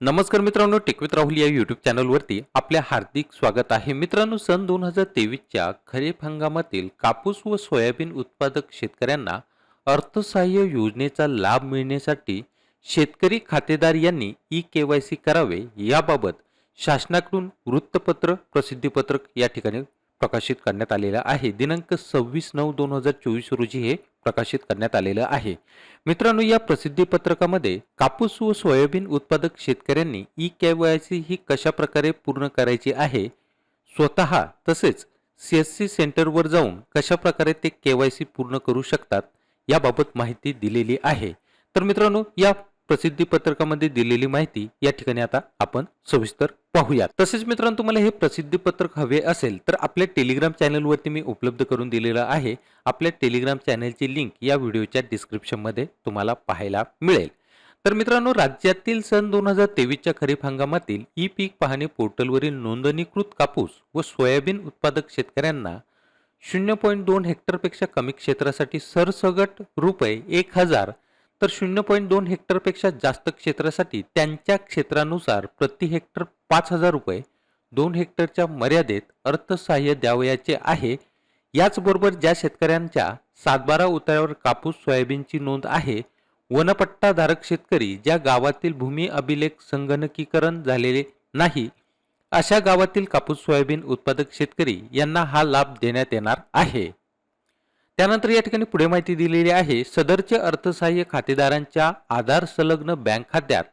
नमस्कार मित्रांनो टेकवित राहुल या यूट्यूब चॅनलवरती आपले हार्दिक स्वागत आहे. मित्रांनो सन दोन हजार तेवीसच्या खरीप हंगामातील कापूस व सोयाबीन उत्पादक शेतकऱ्यांना अर्थसहाय्य योजनेचा लाभ मिळण्यासाठी शेतकरी खातेदार यांनी ई के वाय सी करावे याबाबत शासनाकडून वृत्तपत्र प्रसिद्धीपत्रक या ठिकाणी प्रकाशित करण्यात आलेलं आहे. दिनांक सव्वीस नऊ दोन हजार चोवीस रोजी हे प्रकाशित करण्यात आलेलं आहे. मित्रांनो या प्रसिद्धी पत्रकामध्ये कापूस व सोयाबीन उत्पादक शेतकऱ्यांनी ई के वाय सी ही कशा प्रकारे पूर्ण करायची आहे? स्वतः तसेच सी एस सी सेंटरवर जाऊन कशा प्रकारे ते के वाय सी पूर्ण करू शकतात? याबाबत माहिती दिलेली आहे. तर मित्रांनो या प्रसिद्धी पत्रकामध्ये दिलेली माहिती या ठिकाणी आता आपण सविस्तर पाहूयात. तसेच मित्रांनो तुम्हाला हे प्रसिद्धी पत्रक हवे असेल तर आपल्या टेलिग्राम चॅनलवरती मी उपलब्ध करून दिलेलं आहे. आपल्या टेलिग्राम चॅनलची लिंक या व्हिडिओच्या डिस्क्रिप्शनमध्ये तुम्हाला पाहायला मिळेल. तर मित्रांनो राज्यातील सन दोन हजार तेवीसच्या खरीप हंगामातील ई पीक पाहणी पोर्टलवरील नोंदणीकृत कापूस व सोयाबीन उत्पादक शेतकऱ्यांना शून्य पॉईंट दोन हेक्टरपेक्षा कमी क्षेत्रासाठी सरसगट रुपये एक हजार तर शून्य पॉईंट दोन हेक्टरपेक्षा जास्त क्षेत्रासाठी त्यांच्या क्षेत्रानुसार प्रति हेक्टर पाच हजार रुपये दोन हेक्टरच्या मर्यादेत अर्थसहाय्य द्यावयाचे आहे. याचबरोबर ज्या शेतकऱ्यांच्या सातबारा उतार्यावर कापूस सोयाबीनची नोंद आहे वनपट्टाधारक शेतकरी ज्या गावातील भूमी अभिलेख संगणकीकरण झालेले नाही अशा गावातील कापूस सोयाबीन उत्पादक शेतकरी यांना हा लाभ देण्यात येणार आहे. त्यानंतर या ठिकाणी पुढे माहिती दिलेली आहे सदरचे अर्थसहाय्य खातेदारांच्या आधार संलग्न बँक खात्यात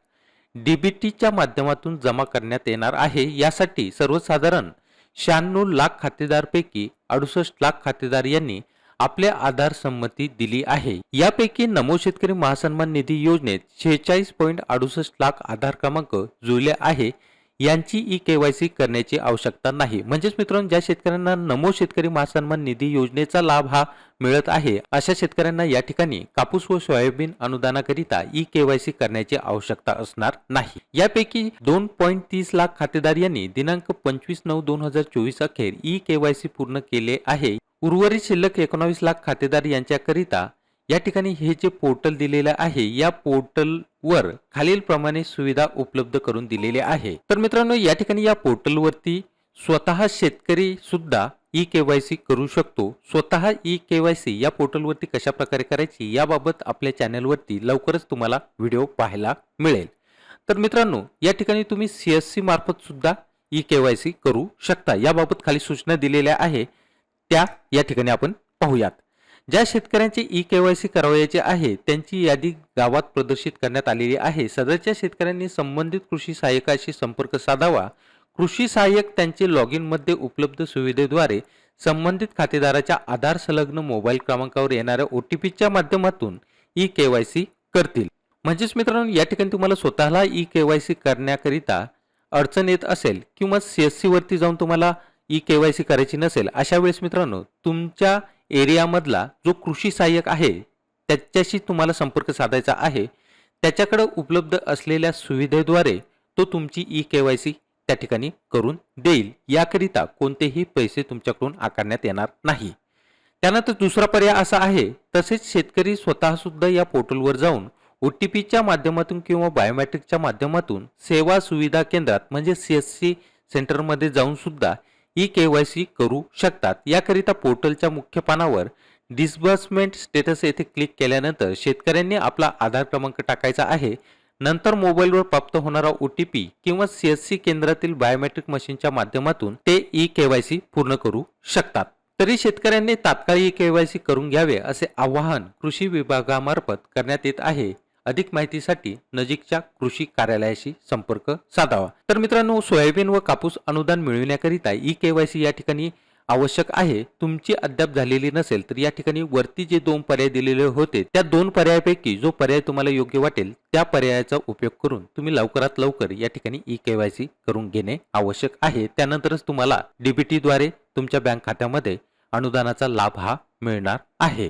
डीबीटीच्या माध्यमातून जमा करण्यात येणार आहे. यासाठी सर्वसाधारण शहाण्णव लाख खातेदारपैकी अडुसष्ट लाख खातेदार यांनी आपल्या आधार संमती दिली आहे. यापैकी नमो शेतकरी महासन्मान निधी योजनेत शेहेचाळीस पॉईंट अडुसष्ट लाख आधार क्रमांक जुळले आहे. यांची ई केवायसी करण्याची आवश्यकता नाही. म्हणजेच मित्रांनो ज्या शेतकऱ्यांना नमो शेतकरी महासन्मान निधी योजनेचा लाभ हा मिळत आहे अशा शेतकऱ्यांना या ठिकाणी कापूस व सोयाबीन अनुदानाकरिता ई केवायसी करण्याची आवश्यकता असणार नाही. यापैकी दोन पॉईंट तीस लाख खातेदार यांनी दिनांक पंचवीस नऊ दोन हजार चोवीस अखेर ई केवायसी पूर्ण केले आहे. उर्वरित शिल्लक एकोणावीस लाख खातेदार यांच्याकरिता या ठिकाणी हे जे पोर्टल दिलेलं आहे या पोर्टलवर खालीलप्रमाणे सुविधा उपलब्ध करून दिलेली आहे. तर मित्रांनो या ठिकाणी या पोर्टलवरती स्वतः शेतकरी सुद्धा ई सी करू शकतो. स्वतः ई के वाय सी या पोर्टलवरती कशा प्रकारे करायची याबाबत आपल्या चॅनलवरती लवकरच तुम्हाला व्हिडिओ पाहायला मिळेल. तर मित्रांनो या ठिकाणी तुम्ही सी एस सी मार्फत सुद्धा ई सी करू शकता. याबाबत खाली सूचना दिलेल्या आहे. त्या या ठिकाणी आपण पाहूयात. ज्या शेतकऱ्यांची ई केवायसी करावयाची आहे त्यांची यादी गावात प्रदर्शित करण्यात आलेली आहे. सदरच्या शेतकऱ्यांनी संबंधित कृषी सहाय्यकाशी संपर्क साधावा. कृषी सहाय्यक त्यांचे लॉग इनमध्ये उपलब्ध सुविधेद्वारे संबंधित खातेदाराच्या आधार संलग्न मोबाईल क्रमांकावर येणाऱ्या ओ टी पीच्या माध्यमातून ई केवायसी करतील. म्हणजेच मित्रांनो या ठिकाणी तुम्हाला स्वतःला ई केवायसी करण्याकरिता अडचण येत असेल किंवा सी एस सीवरती जाऊन तुम्हाला ई केवायसी करायची नसेल अशा वेळेस मित्रांनो तुमच्या एरियामधला जो कृषी सहाय्यक आहे त्याच्याशी तुम्हाला संपर्क साधायचा आहे. त्याच्याकडं उपलब्ध असलेल्या सुविधेद्वारे तो तुमची ई केवायसी त्या ठिकाणी करून देईल. याकरिता कोणतेही पैसे तुमच्याकडून आकारण्यात येणार नाही. त्यानंतर दुसरा पर्याय असा आहे तसेच शेतकरी स्वतःसुद्धा या पोर्टलवर जाऊन ओ टी पीच्या माध्यमातून किंवा बायोमॅट्रिकच्या माध्यमातून सेवा सुविधा केंद्रात म्हणजे सी एस सी सेंटरमध्ये जाऊन सुद्धा ई के वाय सी करू शकतात. याकरिता पोर्टलच्या मुख्य पानावर डिस्बर्समेंट स्टेटस येथे क्लिक केल्यानंतर शेतकऱ्यांनी आपला आधार क्रमांक टाकायचा आहे. नंतर मोबाईलवर प्राप्त होणारा ओ टी पी किंवा सी एस सी केंद्रातील बायोमेट्रिक मशीनच्या माध्यमातून ते ई के वाय सी पूर्ण करू शकतात. तरी शेतकऱ्यांनी तात्काळ ई के वाय सी करून घ्यावे असे आवाहन कृषी विभागामार्फत करण्यात येत आहे. अधिक माहितीसाठी नजीकच्या कृषी कार्यालयाशी संपर्क साधावा. तर मित्रांनो सोयाबीन व कापूस अनुदान मिळविण्याकरिता ई के वाय सी या ठिकाणी आवश्यक आहे. तुमची अद्याप झालेली नसेल तर या ठिकाणी वरती जे दोन पर्याय दिलेले होते त्या दोन पर्यायापैकी जो पर्याय तुम्हाला योग्य वाटेल त्या पर्यायाचा उपयोग करून तुम्ही लवकरात लवकर या ठिकाणी ई केवायसी करून घेणे आवश्यक आहे. त्यानंतरच तुम्हाला डीबीटीद्वारे तुमच्या बँक खात्यामध्ये अनुदानाचा लाभ हा मिळणार आहे.